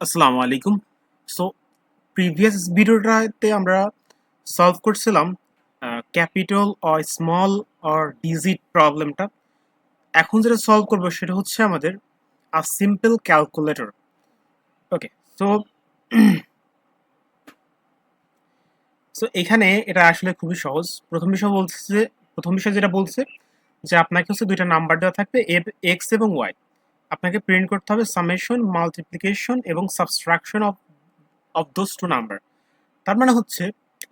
আসসালামু আলাইকুম। So previous ভিডিওটাতে আমরা সলভ করছিলাম capital or small or digit প্রবলেমটা এখন যেটা সলভ করব সেটা হচ্ছে আমাদের a simple calculator okay so so এখানে এটা আসলে খুবই সহজ। প্রথম বিষয় বলছে যে, প্রথম বিষয় যেটা বলছে, যে আপনাকে হচ্ছে দুইটা নাম্বার দেওয়া থাকবে এক্স এবং ওয়াই আপনাকে প্রিন্ট করতে হবে সামেশন মাল্টিপ্লিকেশন এবং subtraction of of those two number তার মানে হচ্ছে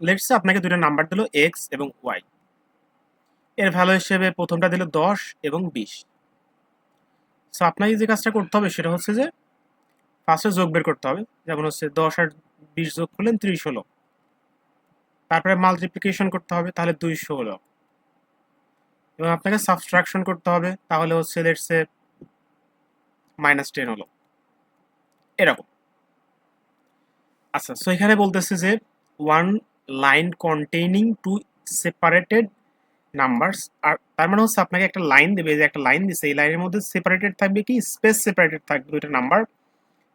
লেটসে আপনাকে দুটো নাম্বার দিল এক্স এবং ওয়াই এর ভ্যালু হিসেবে প্রথমটা দিল দশ এবং বিশ। সো আপনাকে যে কাজটা করতে হবে সেটা হচ্ছে যে ফার্স্টে যোগ বের করতে হবে। যেমন হচ্ছে, দশ আর বিশ যোগ করলেন ত্রিশ হলো। তারপরে মাল্টিপ্লিকেশন করতে হবে, তাহলে দুইশো হলো। এবং আপনাকে সাবস্ট্রাকশন করতে হবে, তাহলে হচ্ছে লেটসে মাইনাস টেন হলো। এরকম। আচ্ছা সো এখানে বলতেছে যে one line containing two separated numbers আর তার মানে হচ্ছে আপনাকে একটা লাইন দেবে, যে একটা লাইন দিছে, এই লাইনের মধ্যে সেপারেটেড থাকবে কি? স্পেস সেপারেটেড থাকবে দুইটা নাম্বার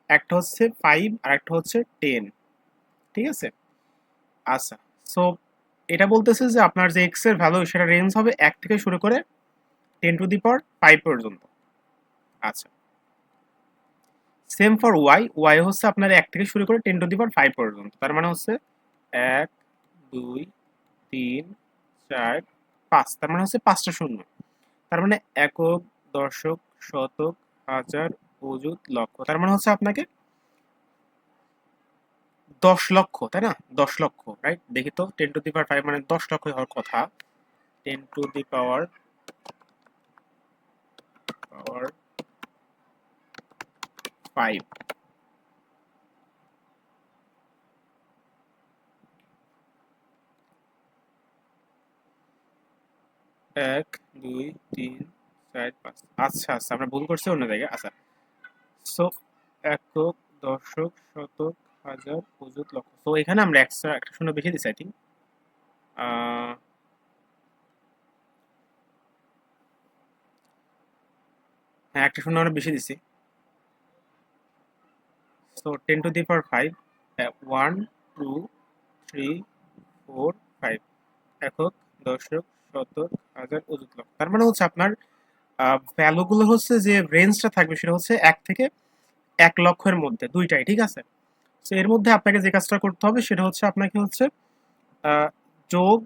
একটা হচ্ছে ফাইভ আর একটা হচ্ছে টেন ঠিক আছে? আচ্ছা সো এটা বলতেছে যে আপনার যে এক্সের ভ্যালু সেটা রেঞ্জ হবে এক থেকে শুরু করে ten to the power five পর্যন্ত। আচ্ছা সেম ফর ওয়াই ওয়াই হচ্ছে আপনার এক থেকে শুরু করে ten to the power five পর্যন্ত। তার মানে হচ্ছে এক, দুই, তিন, চার, পাঁচ। তার মানে হচ্ছে পাঁচটা শূন্য। তার মানে একক, দশক, শতক, হাজার, অযুত, লক্ষ। তার মানে হচ্ছে আপনাকে দশ লক্ষ, তাই না? দশ লক্ষ রাইট দেখি তো ten to the power five মানে দশ লক্ষ হওয়ার কথা। Ten to the power power five এক, দুই, তিন, চার, পাঁচ। আচ্ছা আচ্ছা আমরা ভুল করছি অন্য জায়গায়। আচ্ছা। সো একক, দশক, শতক, হাজার অযুত লক্ষ। তো এখানে আমরা একশো একটা শূন্য বেশি দিচ্ছি আই থিঙ্ক হ্যাঁ একটা শূন্য আমরা বেশি দিছি। So ten to the power five one two three four five একক, দশক, শতক, হাজার অযুত লক্ষ তার মানে হচ্ছে আপনার ভ্যালুগুলো হচ্ছে যে রেঞ্জটা থাকবে সেটা হচ্ছে এক থেকে এক লক্ষের মধ্যে, দুইটাই, ঠিক আছে? তো এর মধ্যে আপনাকে যে কাজটা করতে হবে সেটা হচ্ছে আপনাকে হচ্ছে যোগ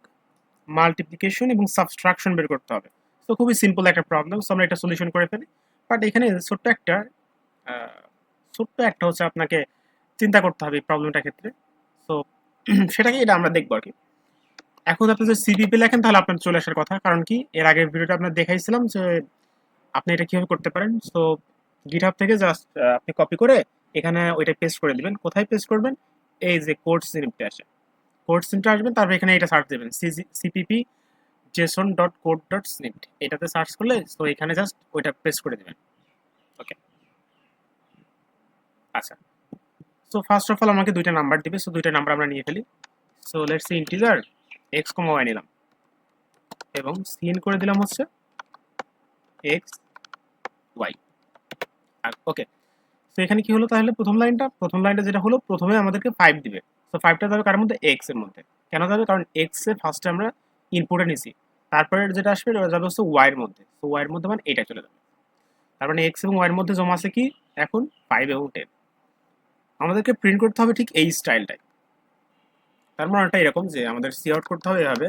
মাল্টিপ্লিকেশন এবং সাবস্ট্রাকশন বের করতে হবে। তো খুবই সিম্পল একটা প্রবলেম সো আমরা এটা সলিউশন করে ফেলি। বাট এখানে ছোট্ট একটা ছোট্ট একটা হচ্ছে আপনাকে চিন্তা করতে হবে প্রবলেমটার ক্ষেত্রে। সো সেটাকে এটা আমরা দেখব আর কি এখন আপনি যদি সিপিপি লেখেন, তাহলে আপনার চলে আসার কথা। কারণ কি? এর আগের ভিডিওটা আপনার দেখাইছিলাম যে আপনি এটা কীভাবে করতে পারেন। সো গিটহাব থেকে জাস্ট আপনি কপি করে এখানে ওইটা পেস্ট করে দিবেন। কোথায় পেস্ট করবেন? এই যে কোড সিনিপটা আসে। কোড সিনিপটা আসবেন তারপর এখানে এটা সার্চ দেবেন। CPP JSON dot code dot snippet এটাতে সার্চ করলে তো এখানে জাস্ট ওইটা পেস্ট করে দেবেন ওকে আচ্ছা। সো ফার্স্ট অফ অল আমাকে দুইটা নাম্বার দিবে। সো দুইটা নাম্বার আমরা নিয়ে ফেলি। So let's see integer x comma y নিলাম। এবং সিন করে দিলাম হচ্ছে এক্স ওয়াই আর ওকে তো এখানে কি হলো তাহলে প্রথম লাইনটা প্রথম লাইনটা যেটা হলো, প্রথমে আমাদেরকে ফাইভ দিবে। তো ফাইভটা যাবে কার মধ্যে? এক্সের মধ্যে। কেন যাবে? কারণ এক্স এ ফার্স্টে আমরা ইনপুটে নিছি। তারপরে যেটা আসবে, ওটা যাবে হচ্ছে ওয়াই এর মধ্যে। তো ওয়াই এর মধ্যে মানে এটা চলে যাবে। তার মানে এক্স এবং ওয়াই এর মধ্যে জমা আছে কি? এখন ফাইভ এবং টেন আমাদেরকে প্রিন্ট করতে হবে ঠিক এই স্টাইলটাই তার মানে ওটা এরকম যে আমাদের সি আউট করতে হবে এভাবে।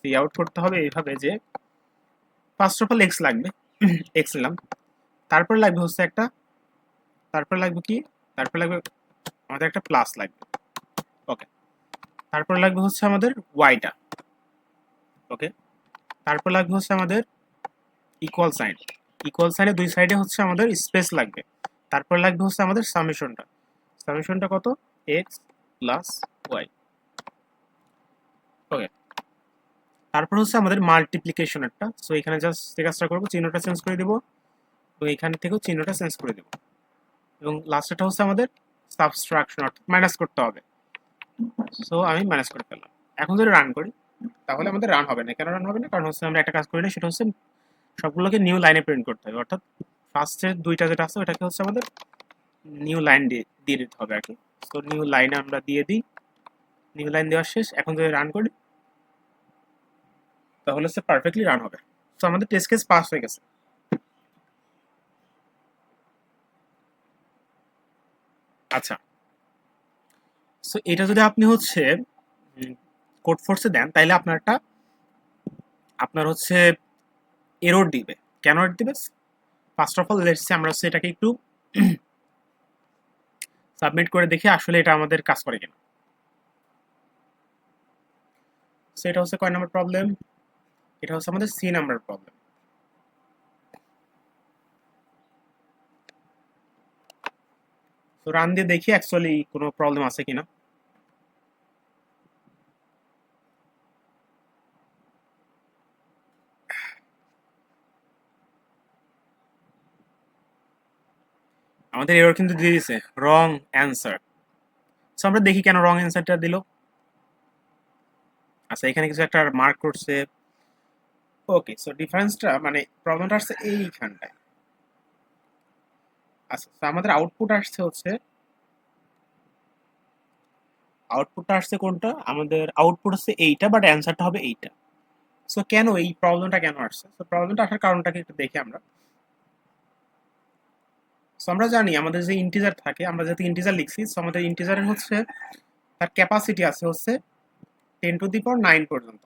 সি আউট করতে হবে এইভাবে যে ফার্স্ট অফ অল এক্স লাগবে। এক্স নিলাম। তারপর লাগবে হচ্ছে একটা, তারপর লাগবে কি? তারপর লাগবে আমাদের একটা প্লাস লাগবে। ওকে তারপর লাগবে হচ্ছে আমাদের ওয়াইটা ওকে তারপর লাগবে হচ্ছে আমাদের ইকুয়াল সাইন ইকুয়াল সাইনের দুই সাইডে হচ্ছে আমাদের স্পেস লাগবে। তারপর লাগবে হচ্ছে আমাদের সামেশনটা সামেশনটা কত? প্লাস ওয়াই ওকে তারপর হচ্ছে আমাদের মাল্টিপ্লিকেশনেরটা সো এখানে জাস্ট কাজটা করব, চিহ্নটা চেঞ্জ করে দেবো। এবং এখান থেকেও চিহ্নটা চেঞ্জ করে দেবো। এবং লাস্টটা হচ্ছে আমাদের সাবস্ট্রাকশন অর্থাৎ মাইনাস করতে হবে। সো আমি মাইনাস করে ফেললাম। এখন যদি রান করি, তাহলে আমাদের রান হবে না। কেন রান হবে না? কারণ হচ্ছে আমরা একটা কাজ করি না, সেটা হচ্ছে সবগুলোকে নিউ লাইনে প্রিন্ট করতে হবে। অর্থাৎ ফার্স্টের দুইটা যেটা আছে, ওটাকে হচ্ছে আমাদের নিউ লাইন দিয়ে দিতে হবে আর কি। সো নিউ লাইনে আমরা দিয়ে দিই। নিউ লাইন দেওয়া শেষ। এখন যদি রান করি, তাহলে সে পারফেক্টলি রান হবে। সো আমাদের টেস্ট কেস পাস হয়ে গেছে। আচ্ছা। সো এটা যদি আপনি হচ্ছে কোড ফোর্সে দেন, তাইলে আপনারটা, আপনার হচ্ছে এরর দিবে। কেন এরর দিবে ফার্স্ট অফ অল লেটস আমরা হচ্ছে এটাকে একটু সাবমিট করে দেখি আসলে এটা আমাদের কাজ করে কিনা। সো এটা হচ্ছে কয় নাম্বার প্রবলেম এটা হচ্ছে আমাদের সি নাম্বার প্রবলেম তো রান দিয়ে দেখি অ্যাকচুয়ালি কোনো প্রবলেম আছে কিনা। আমাদের এরর কিন্তু দিয়ে দিছে রং অ্যান্সার সো আমরা দেখি কেন রং অ্যান্সারটা দিল। আচ্ছা এখানে কিছু একটা মার্ক করছে। ওকে সো ডিফারেন্সটা মানে প্রবলেমটা আসছে এইখানটায়। আচ্ছা আমাদের আউটপুট আসছে হচ্ছে আউটপুটটা আসছে কোনটা? আমাদের আউটপুট হচ্ছে এইটা বাট অ্যান্সারটা হবে এইটা। সো কেন এই প্রবলেমটা কেন আসছে? সো প্রবলেমটা আসার কারণটাকে একটু দেখি আমরা। সো আমরা জানি আমাদের যে ইন্টিজার থাকে, আমরা যেহেতু ইন্টিজার লিখছি সো আমাদের ইন্টিজারের হচ্ছে, তার ক্যাপাসিটি আছে হচ্ছে ten to the power nine পর্যন্ত।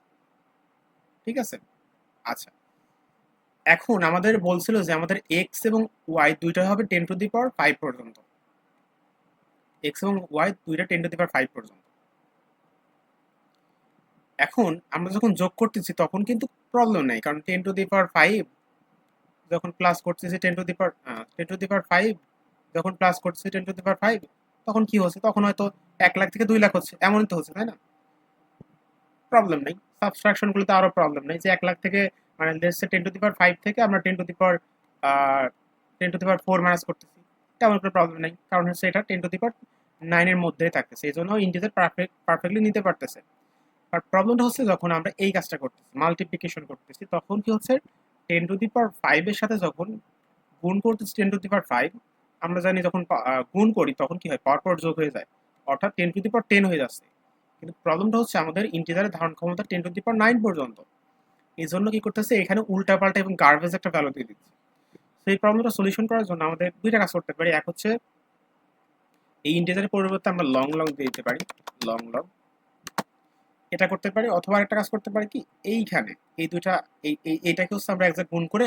ঠিক আছে? আচ্ছা। এখন আমাদের বলছিল যে আমাদের এক্স এবং ওয়াই দুইটা হবে ten to the power five পর্যন্ত। এক্স এবং ওয়াই দুইটা ten to the power five পর্যন্ত। এখন আমরা যখন যোগ করতেছি, তখন কিন্তু প্রবলেম নেই, কারণ ten to the power five যখন প্লাস করতেছি ten to the power ten to the power five যখন প্লাস করতেছি ten to the power five তখন কি হচ্ছে? তখন হয়তো এক লাখ থেকে দুই লাখ হচ্ছে, এমনই তো হচ্ছে, তাই না? প্রবলেম নেই। সাবস্ট্রাকশনগুলোতে আরও প্রবলেম নেই। যে এক লাখ থেকে মানে let's say ten to the power five থেকে আমরা ten to the power ten to the power four minus করতেছি, তেমন কোনো প্রবলেম নেই। কারণ হচ্ছে এটা টেন টু দি পার নাইনের মধ্যেই থাকতেছে। এই জন্য ইন্টিজার পারফেক্ট পারফেক্টলি নিতে পারতেছে। আর প্রবলেমটা হচ্ছে যখন আমরা এই কাজটা করতেছি মাল্টিপ্লিকেশন করতেছি, তখন কি হচ্ছে? টেন টু দি পাওয়ার ফাইভের সাথে যখন গুণ করতেছি ten to the power five আমরা জানি যখন গুণ করি তখন কি হয়? পর পর যোগ হয়ে যায়। অর্থাৎ ten to the power ten হয়ে যাচ্ছে। কিন্তু প্রবলেমটা হচ্ছে আমাদের ইন্টিজারের ধারণ ক্ষমতা ten to the power nine পর্যন্ত। এই জন্য কি করতেছে? এখানে উল্টা পাল্টা এবং গার্বেজ একটা ভ্যালু দিয়ে দিচ্ছে। তো এই প্রবলেমটা সলিউশন করার জন্য আমাদের দুইটা কাজ করতে পারি। এক হচ্ছে, এই ইন্টিজারের পরিবর্তে আমরা লং লং দিয়ে দিতে পারি। লং লং এটা করতে পারি অথবা একটা কাজ করতে পারি কি? এইখানে। এই দুটা এই এইটাকে হচ্ছে আমরা একজাক্ট গুণ করে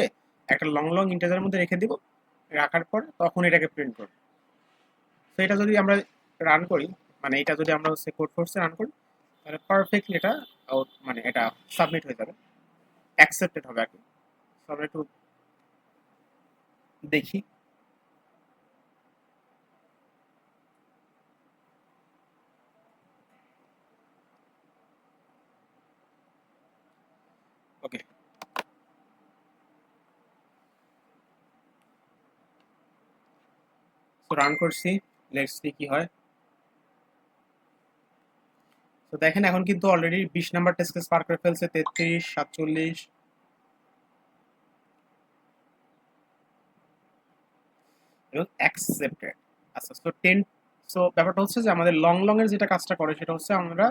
একটা লং লং ইন্টিজারের মধ্যে রেখে দিব। রাখার পর তখন এটাকে প্রিন্ট করব। তো এটা যদি আমরা রান করি মানে এটা যদি আমরা হচ্ছে কোড ফোর্সে রান করি, তাহলে পারফেক্টলি এটা মানে এটা সাবমিট হয়ে যাবে। অ্যাকসেপ্টেড হবে আর কি। আমরা একটু দেখি ওকে রান করছি লেটস সি কি হয়। তো দেখেন, এখন কিন্তু অলরেডি বিশ নাম্বার টেস্ট কেস পার করে ফেলছে, তেত্রিশ, সাতচল্লিশ। এবং অ্যাকসেপ্টেড আচ্ছা সো টেন সো ব্যাপারটা হচ্ছে যে আমাদের লং লং এর যেটা কাজটা করে, সেটা হচ্ছে আমরা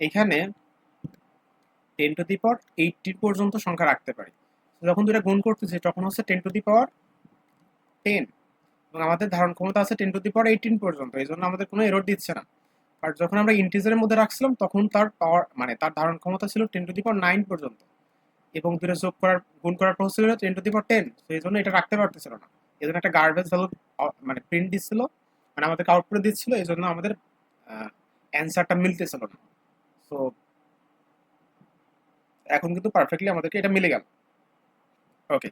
এখানে ten to the power eighty পর্যন্ত সংখ্যা রাখতে পারি। যখন দুটা গুণ করতেছি, তখন হচ্ছে ten to the power ten এবং আমাদের ধারণ ক্ষমতা আছে ten to the power eighteen পর্যন্ত, এই জন্য আমাদের কোনো এরর দিচ্ছে না। আর যখন আমরা ইন্টিজারের মধ্যে রাখছিলাম, তখন তার পাওয়ার মানে তার ধারণ ক্ষমতা ছিল ten to the power nine পর্যন্ত। এবং দুটো যোগ করার, গুণ করার পর ছিল ten to the power ten তো এই জন্য এটা রাখতে পারতেছিল না। এই জন্য একটা গার্বেজ ভ্যালু মানে প্রিন্ট দিচ্ছিল মানে আমাদেরকে আউটপুট দিচ্ছিল, এই জন্য আমাদের অ্যান্সারটা মিলতেছিল না। তো এখন কিন্তু পারফেক্টলি আমাদেরকে এটা মিলে গেল। ওকে